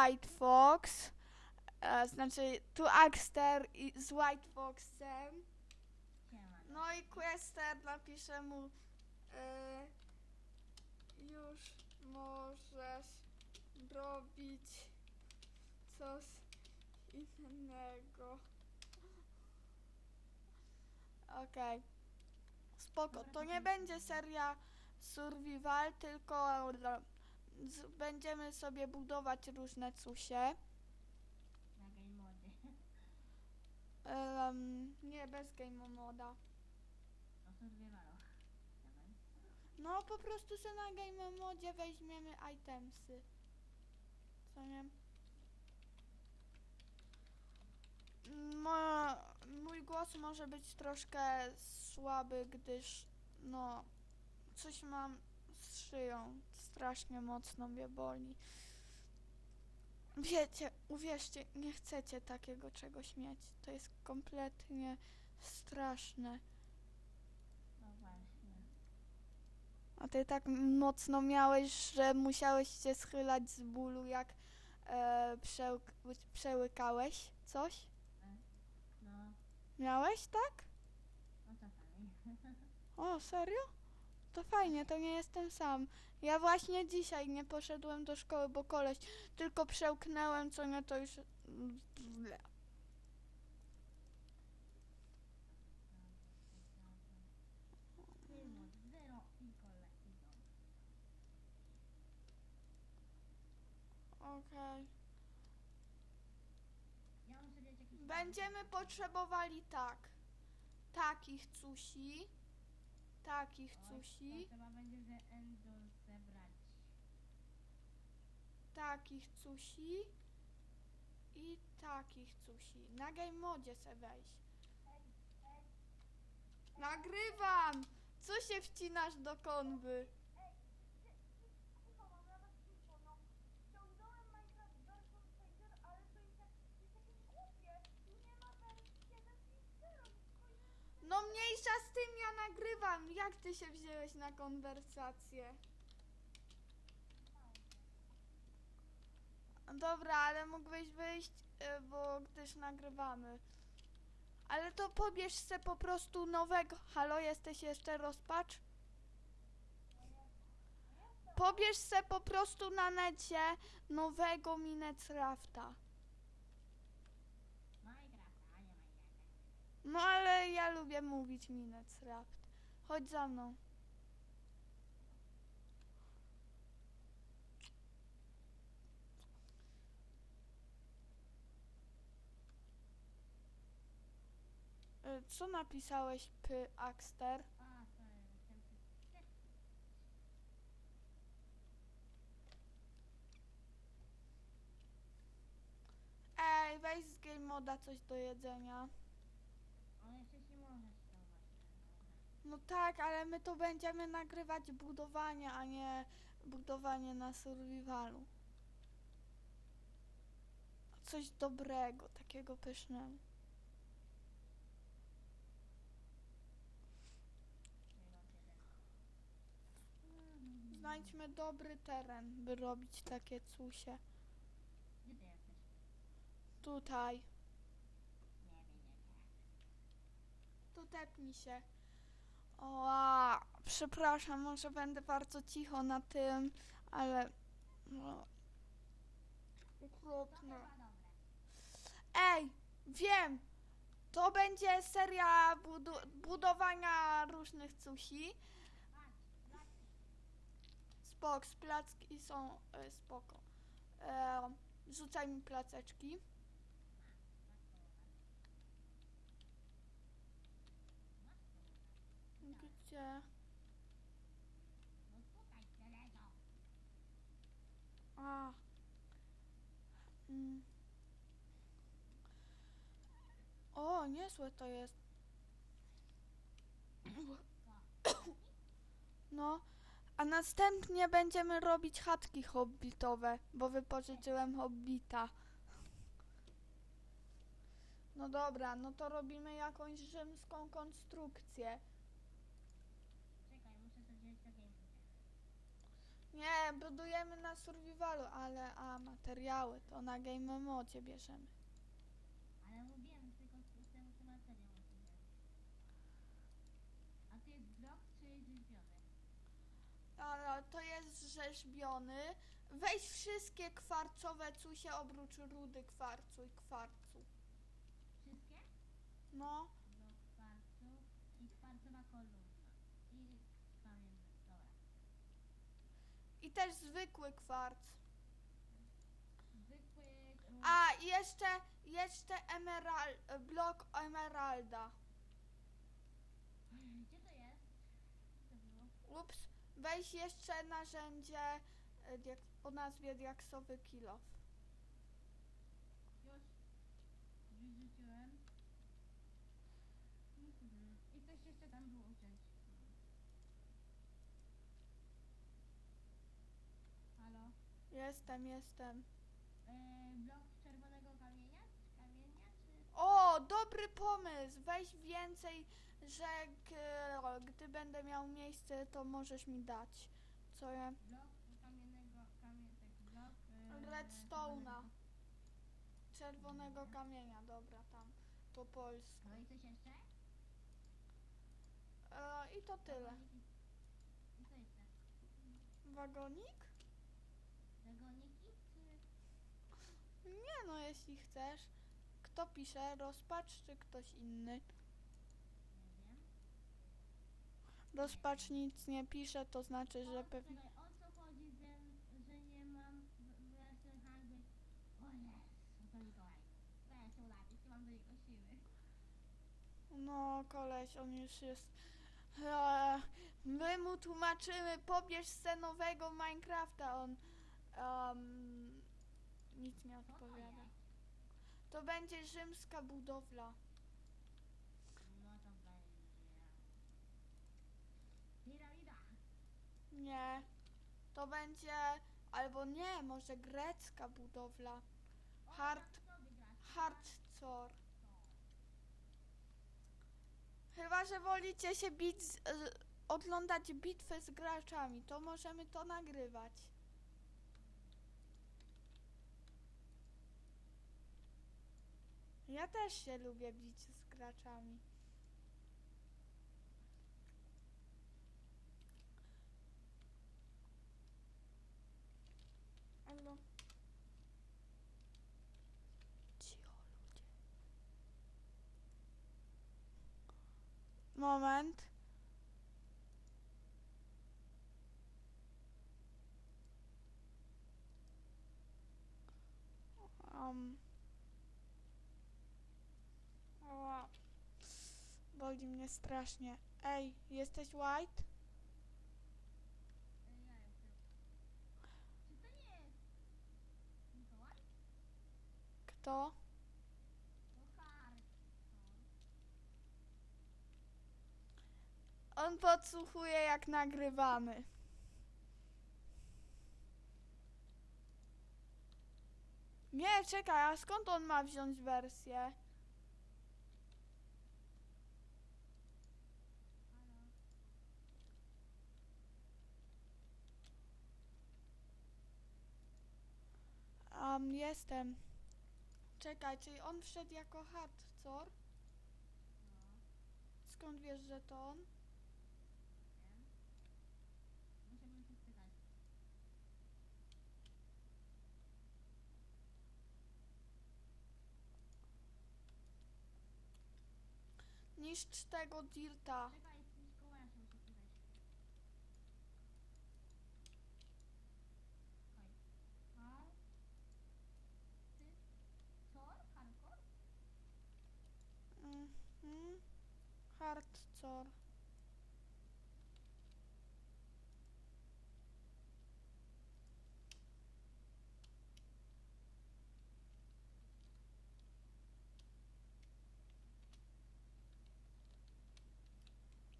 White Fox, e, znaczy tu Axter i, z White Foxem. No i Quester napisze mu e, już możesz robić coś innego. Okej. Spoko, to nie będzie seria survival, tylko będziemy sobie budować różne cusie. Na game mody. Em, nie, bez game moda. O survivalu. Dawaj. No po prostu sobie na game modzie weźmiemy itemsy. Co nie? Mo, mój głos może być troszkę słaby, gdyż no coś mam z szyją. Strasznie mocno mnie boli. Wiecie, uwierzcie, nie chcecie takiego czegoś mieć. To jest kompletnie straszne. No właśnie. A ty tak mocno miałeś, że musiałeś się schylać z bólu, jak e, przełk- przełykałeś coś? No, Miałeś tak? no czasami. O, serio? To fajnie, to nie jestem sam. Ja właśnie dzisiaj nie poszedłem do szkoły, bo koleś tylko przełknęłem, co nie to już... Okej. Będziemy potrzebowali tak. Takich cusi. Takich cusi. To będzie ze zebrać. takich cusi i takich cusi. Na game modzie se weź. Nagrywam! Co się wcinasz do konwy? No mniejsza z tym, ja nagrywam. Jak ty się wziąłeś na konwersację? Dobra, ale mógłbyś wyjść, y, bo gdyż nagrywamy. Ale to pobierz se po prostu nowego. Halo, jesteś jeszcze rozpacz? Pobierz se po prostu na necie nowego Minecrafta. Minecraft, a nie Minecraft. No ale ja lubię mówić Minecraft. Chodź za mną. Y, Co napisałeś, Py Axter? A, się... Ej, weź z Game Moda coś do jedzenia. On jeszcze się może schować. No tak, ale my to będziemy nagrywać budowanie, a nie budowanie na survivalu. Coś dobrego, takiego pysznego. Znajdźmy dobry teren, by robić takie cusie. Tutaj. Tu tepnij się. O, a, przepraszam, może będę bardzo cicho na tym, ale... No, okropne. Ej, wiem! To będzie seria budu- budowania różnych cusi. Spok, placki są e, spoko. E, rzucaj mi placeczki. Gdzie? A. Mm. O, niezłe to jest. No, a następnie będziemy robić chatki hobbitowe, bo wypożyczyłem hobbita. No dobra, no to robimy jakąś rzymską konstrukcję. Czekaj, muszę to wziąć do game. Nie, budujemy na survivalu, ale a materiały to na game modzie bierzemy. Ale mówiłem, tylko z temu co materiał. A to jest blok czy rzeźbiony? Ale to jest rzeźbiony. Weź wszystkie kwarcowe cusie oprócz rudy kwarcu i kwarcu. Wszystkie? No, Blok kwarcu i kwarcowa kolumna. I kamienny, dobra. I też zwykły kwarc. Zwykły... A, i jeszcze, jeszcze emeral, blok emeralda. Gdzie to jest? Co to było? Ups, weź jeszcze narzędzie diak- o nazwie diaksowy kilof. Już. Wyrzuciłem. Mhm. I coś jeszcze tam było uciąć. Halo? Jestem, jestem. E, blok czerwonego kamienia? Kamienia? Czy... O, dobry pomysł. Weź więcej, że g- gdy będę miał miejsce, to możesz mi dać. Co ja? Blok kamiennego... Kamie, tak, blok... E, Redstone'a. czerwonego. Czerwonego kamienia, dobra, tam po polsku. No i coś jeszcze? E, I to tyle. Wagoniki. I co jeszcze? Wagonik? Wagoniki czy... Nie no, jeśli chcesz. Kto pisze? Rozpacz czy ktoś inny? Nie wiem. Rozpacz nic nie pisze, to znaczy, że O, pewnie... czekaj, o co chodzi, że, że nie mam w- wreszcie hańby? O Jezu, to Mikołaj. Weź się ulepić, nie mam do niego siły. No, koleś, on już jest... Eee, my mu tłumaczymy, pobierz scenowego Minecrafta, on... em, nic nie odpowiada. To będzie rzymska budowla. Nie. To będzie... Albo nie, może grecka budowla. Hard-? Hardcore. Chyba, że wolicie się bić, z, oglądać z graczami, to możemy to nagrywać. Ja też się lubię bić z graczami. Elo. Cicho, ludzie. Moment. Um. Boli mnie strasznie. Ej, jesteś white? Kto? On podsłuchuje jak nagrywamy. Nie, czekaj, a skąd on ma wziąć wersję? Um, jestem. Czekaj, czyli on wszedł jako hardcore? Skąd wiesz, że to on? Niszcz tego dirta. Czekaj, Mikołaja się muszę spytać. Czekaj. Har... Ty... Tor? Hardcore? Mhm. Hardcore.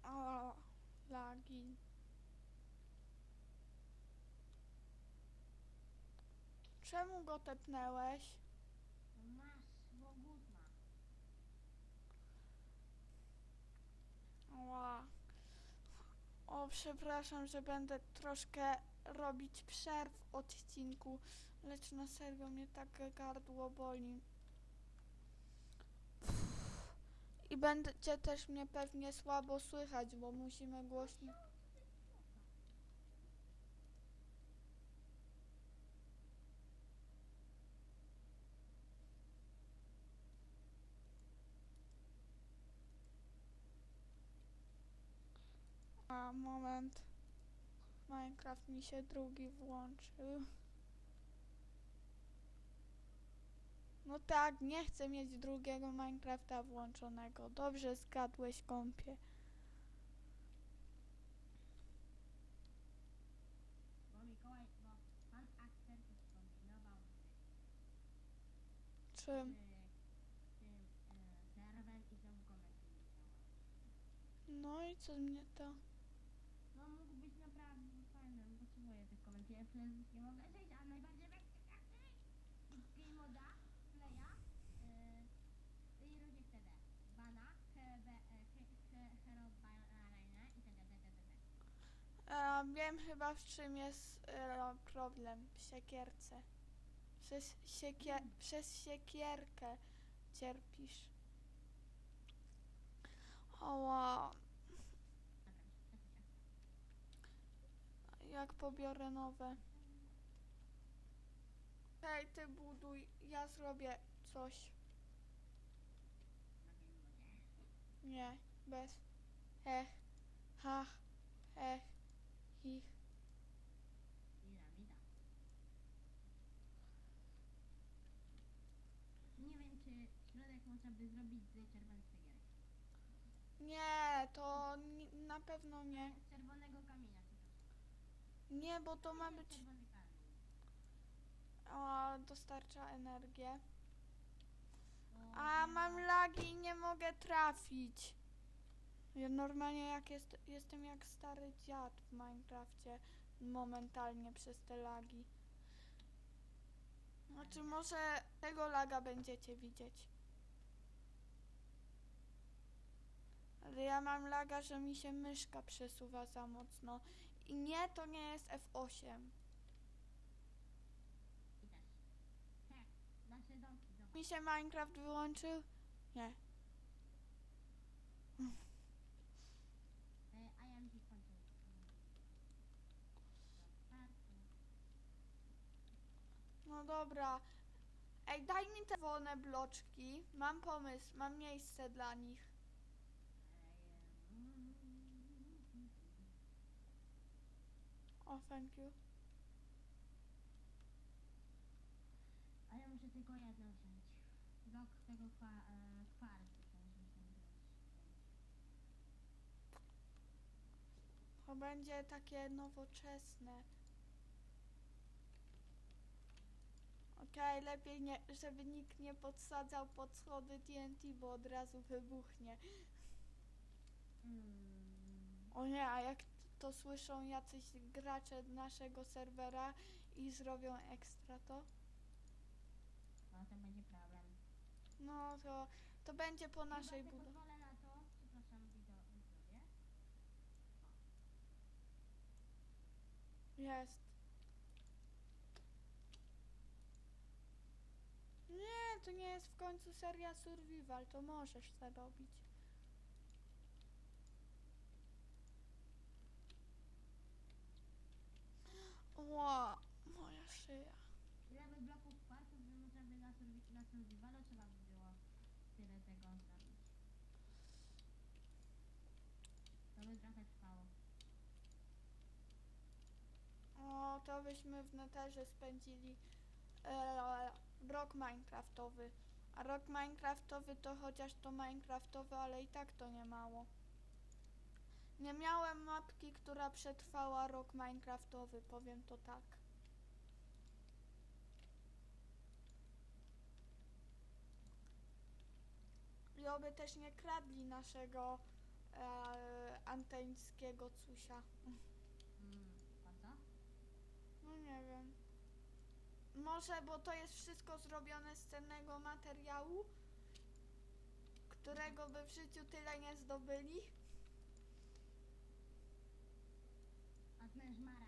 O, lagi. Czemu go tepnęłeś? No masz, bo głód ma. Ła. O, przepraszam, że będę troszkę robić przerw w odcinku, lecz na serio mnie tak gardło boli. I będzie też mnie pewnie słabo słychać, bo musimy głośno. A moment. Minecraft mi się drugi włączył. No tak, nie chcę mieć drugiego Minecrafta włączonego. Dobrze zgadłeś kąpie. Z, Czym? e, działa. No i co mnie to? No mógł być naprawdę fajny, bo przez nie mogę przejść, a najbardziej bez Game moda, playa yy, i różnie wtedy. Bana, e, he, he, hero, banana itd. itd. E, wiem chyba w czym jest e, problem. W siekierce. Przez, siekie, przez siekierkę cierpisz. Oła, jak pobiorę nowe. Hej, ty buduj, ja zrobię coś. Nie, bez. Hech, hach, hech, wida. Nie wiem, czy środek można by zrobić z czerwonych cegierek. Nie, to ni- na pewno nie. Z czerwonego kamienia. Nie, bo to ma być. O, dostarcza energię. A mam lagi i nie mogę trafić. Ja normalnie jak jest, jestem jak stary dziad w Minecrafcie momentalnie przez te lagi. Znaczy może tego laga będziecie widzieć. Ale ja mam laga, że mi się myszka przesuwa za mocno. I nie, to nie jest F8. I też. Heh, nasze. Mi się Minecraft wyłączył? Nie. No dobra. Ej, daj mi te wolne bloczki. Mam pomysł, mam miejsce dla nich. O, thank you. A ja muszę tylko jedno wziąć. Blok tego kwa, e, kwarcu. to będzie takie nowoczesne. Okej, lepiej nie, żeby nikt nie podsadzał pod schody TNT, bo od razu wybuchnie. Mm. O nie, a jak to słyszą jacyś gracze naszego serwera i zrobią ekstra to? No to będzie problem. No to, to będzie po naszej Chyba sobie budowie. pozwolę na to. Przepraszam, widzo, widzowie. Jest. Nie, to nie jest w końcu seria survival, to możesz to robić. Ła, moja szyja. Ile by bloków kwarców, że można by na, survi- na survivalu trzeba by było tyle tego zrobić. To by trochę trwało. O, to byśmy w neterze spędzili e, rok Minecraftowy. A rok Minecraftowy to chociaż to Minecraftowy, ale i tak to nie mało. Nie miałem mapki, która przetrwała rok Minecraftowy, powiem to tak. I oby też nie kradli naszego e, anteńskiego cusia. Mm, po co? No nie wiem. Może, bo to jest wszystko zrobione z cennego materiału, którego by w życiu tyle nie zdobyli. as much.